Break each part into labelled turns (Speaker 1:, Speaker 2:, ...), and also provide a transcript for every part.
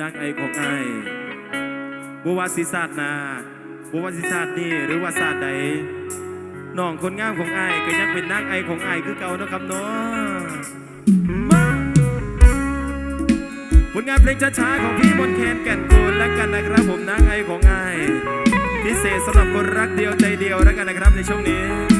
Speaker 1: ดังไอของไอบัวาศิศาสตร์นาบัวาศิศาสตร์นี่หรือว่าศาสตร์ใดน้องคนงามของไอก็ยังเป็นนางไอของไอคือเก่านะครับเนาะมาผลงานเพลงช้าๆของพี่มนแคนแก่นกูลแล้วกันนะครับผมนางไอของไอพิเศษสำหรับคนรักเดียวใจเดียวแล้วกันนะครับในช่วงนี้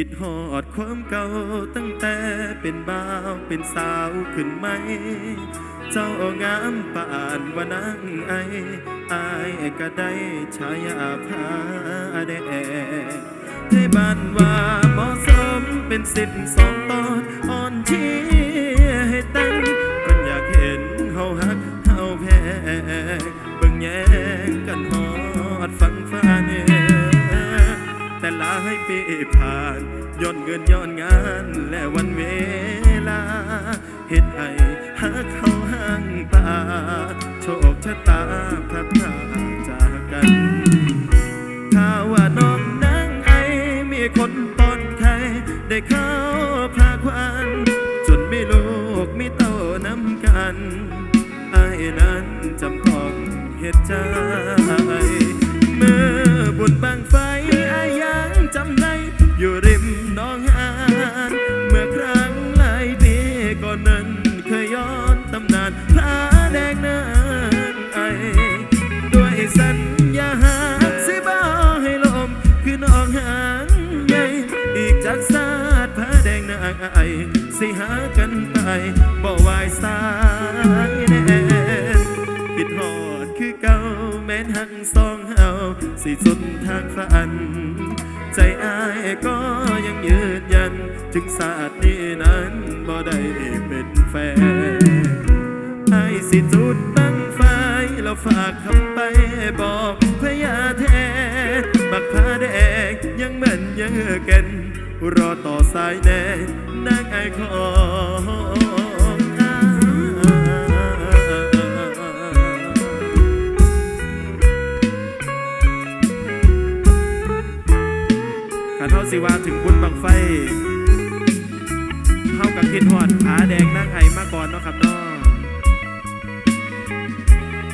Speaker 1: คิดหอดความเก่าตั้งแต่เป็นบ่าวเป็นสาวขึ้นไหม เจ้างามป่านว่านางไออายก็ได้ชายาพาแดงให้บ้านว่าเหมาะสมเป็นสิทธิ์สองตอน ผ่านย้อนเงินย้อนงานและวันเวลาเห็นไอหักเขา อยู่ริมน้องหานเมื่อครั้งหลายปีก่อนนั้นเคยย้อนตำนานพระแดงนางไอด้วยสัญญาหักสิบ่ให้ลม คือน้องหางใหญ่อีกจากศาสตร์พระแดงนางไอสิหากันไปบ่วายสายแน่คิดหอดคือเก่าแม้นหักสองเฮาสิสุดทางฝัน ถึงศาสตร์นี้นั้นบ่ได้เป็นแฟนไอ้สิจุดบังไฟแล้วฝากคำไปบอกพระยาแท้บักผ้าแดงยังเหมือนยังแกันรอต่อสายแน่นางไอของอายขันเท่าสิว่าถึงบุญบังไฟ เท่ากับคิดหอดผาแดงนางไอมาก่อนเนาะครับเนาะ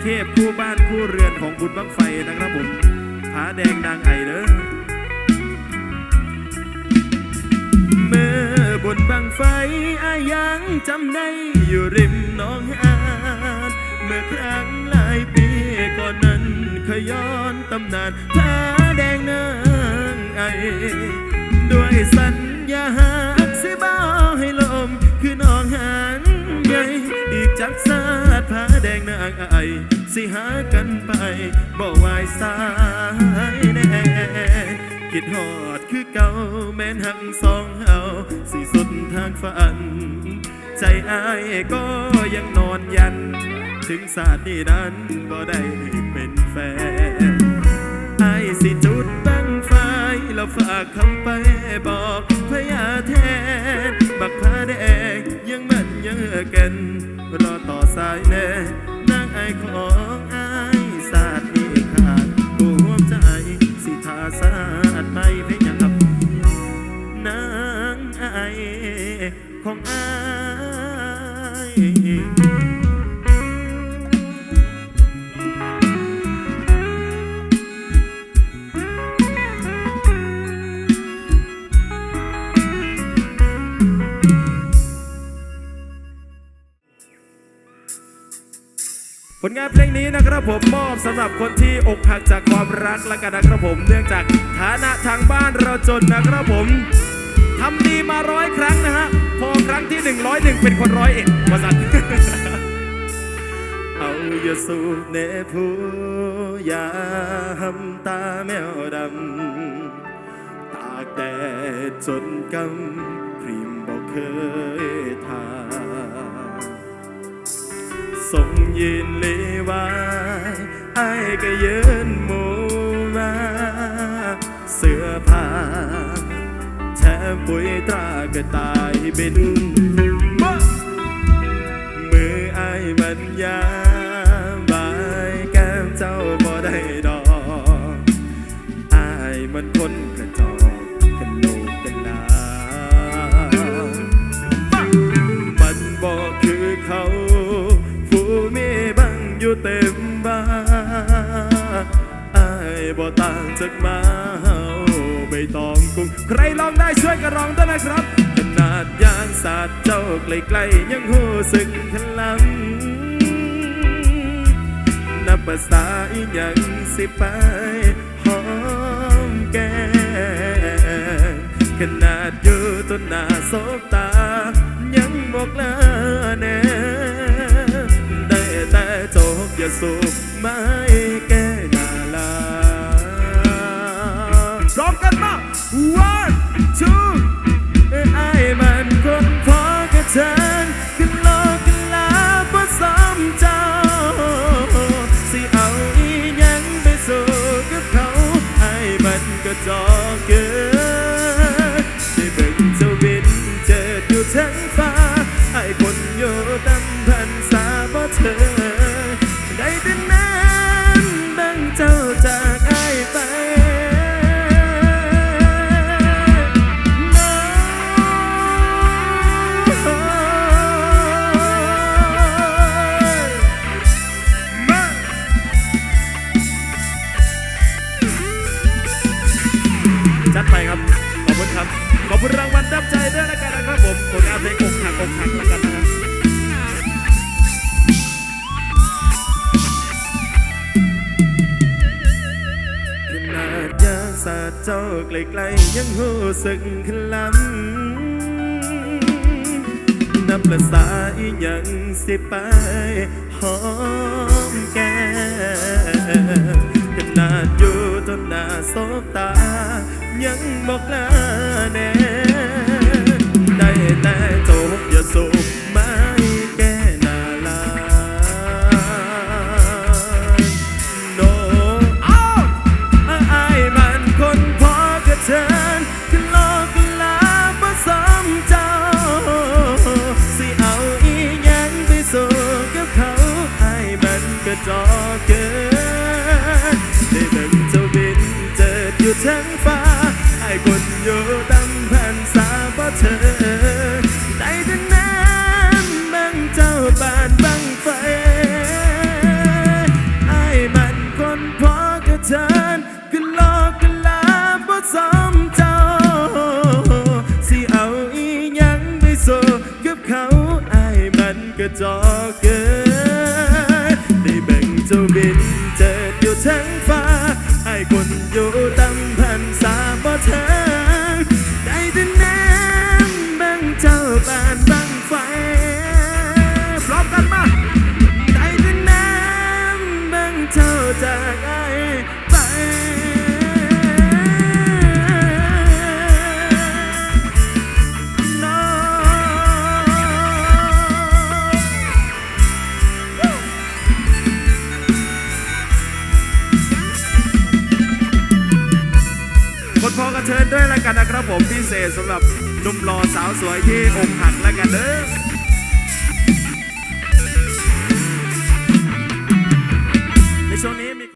Speaker 1: เทพคู่บ้านคู่เรือนของบุญบังไฟนะครับผมผาแดงนางไอเด้อเมื่อบนบังไฟอายังจำได้อยู่ริมน้องอานเมื่อครั้งหลายปีก่อนนั้นเคยย้อนตำนานผาแดงนางไอด้วยสัญ นางไอสิหากันไปบ่วายสายแน่คิดหอดคือเก่าแม้นหักสองเฮาสิสุดทางฝัน ใจอายก็ยังนอนยัน ถึงศาสตร์นี้นั้นบ่ได้เป็นแฟนอายสิจุดบังไฟแล้วฝากคำไปบอกพยาแทน ของอายสาสตร์นี้ขาดกูห่วงใจสิทาสาดไม่เพียงครับนางไอายของอาย ลงานเพลงนี้นะครับผมมอบสำหรับคนที่อกหักจากความรักและกันนะครับผม เนื่องจากฐานะทางบ้านเราจนนะครับผมทำดีมาร้อยครั้งนะฮะ พอครั้งที่หนึ่งร้อยหนึ่งเป็นคนร้อยเอ็ดวสันเอาอย่าสูบเนผู้อย่าหำตาแมวดำ ตากแดดจนกำครีมบอกเคยทา ส่งยินเลวายไอ้ายก็ยืนหมูมาเสื้อผ้าแทบปุ๋ยตราก็ตายบิน มือไอ้ายมันยาบายแก้มเจ้าบ่ได้ดอกไอ้ายมันคน วยกันร้องด้วยนะครับขนาดยางสาดเจ้าใกล้ๆยังหูสึกพลังนับภาษาอีหยังสิไปหอมแก้มขนาดอยู่ต้นหน้าสบตา ยังบอกลาแน่ได้แต่โจกอย่าสูบไม่ จัดไปครับ ขอบคุณครับ ขอบคุณรางวัลน้ำใจด้วยแล้วกันนะครับผมผลงานเพลงอกหักอกหักแล้วกันนะครับขนาดยาสาดเจ้าไกลๆยังหูสึกขลำนับภาษาอีหยังสิไปหอมแก้มขนาดอยู่ต้นหน้าสบตา ยังบอกลาแน่ได้แต่จกอย่าสูบไม่แก้หนาลา no อ้าวอายมันคนพอกระเทินขึ้นกลาบ่สมเจ้า สิเอาอีหยังไปสู้กับเขาอายมันก็จอเกินได้เบิ่งเจ้าบินเจิดอยู่ทั้งฟ้า อยู่ตำแผ่นสาบ่เธอได้แต่นั้นบิ่งเจ้าบานบังไฟไอ้มันคนพอกระเทินก็ลอกก็ลาบ่สมเจ้า สิเอาอีหยังไปสู้กับเขาไอ้มันก็จอ ษสำหรับนุ่มหล่อสาวสวยที่อกหักแล้วกันเด้อในช่วงนี้มี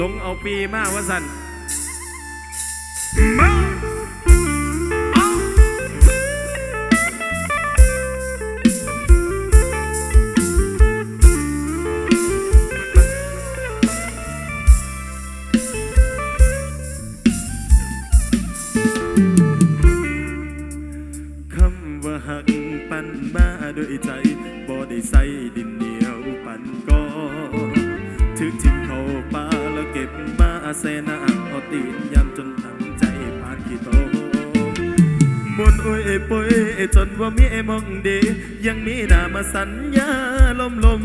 Speaker 1: ลงเอาปีมากว่าสันมา ปุยจนว่ามีมองดี ยังมีหน้ามาสัญญาลมลม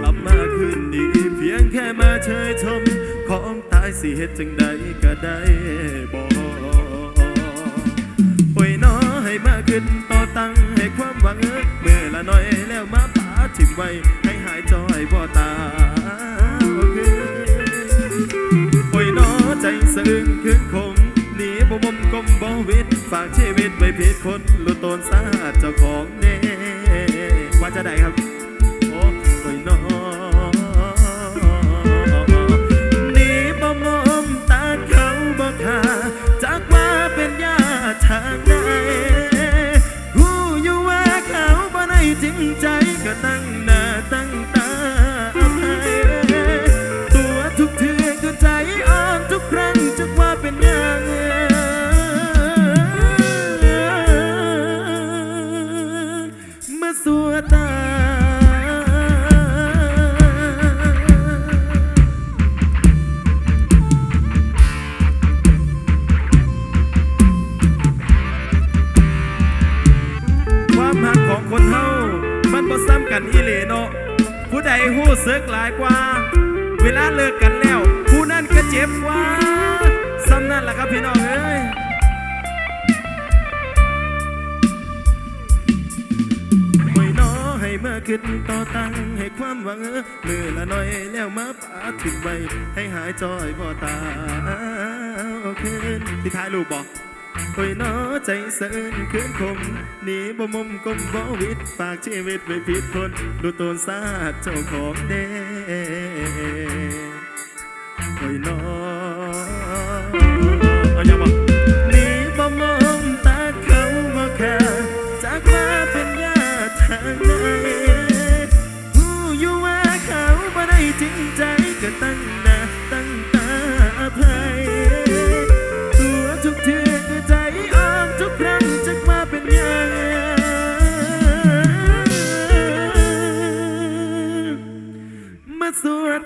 Speaker 1: กลับมาคืนดี เพียงแค่มาเชยชม ของตายสิเฮ็ดจังใดก็ได้บอกโอ้ยน้อให้มาขึ้นต่อตั้งให้ความหวังเมื่อละน้อยแล้วมาป่าถิ่มไว้ให้หายจอยบ่ตา ผิดคนหลุดตนสา คิดต่อตั้งให้ความหวังเออมือละน้อยแล้วมาปาถึงไว้ให้หายจอยบ่ตาโอเคที่ท้ายลูกบอกโอ้ยน้อใจเสินคืนคมหนีบ่มุมกลมบ่วิตฝากชีวิตไว้ผิดคนดูตนซาดเจ้าของเด้ sua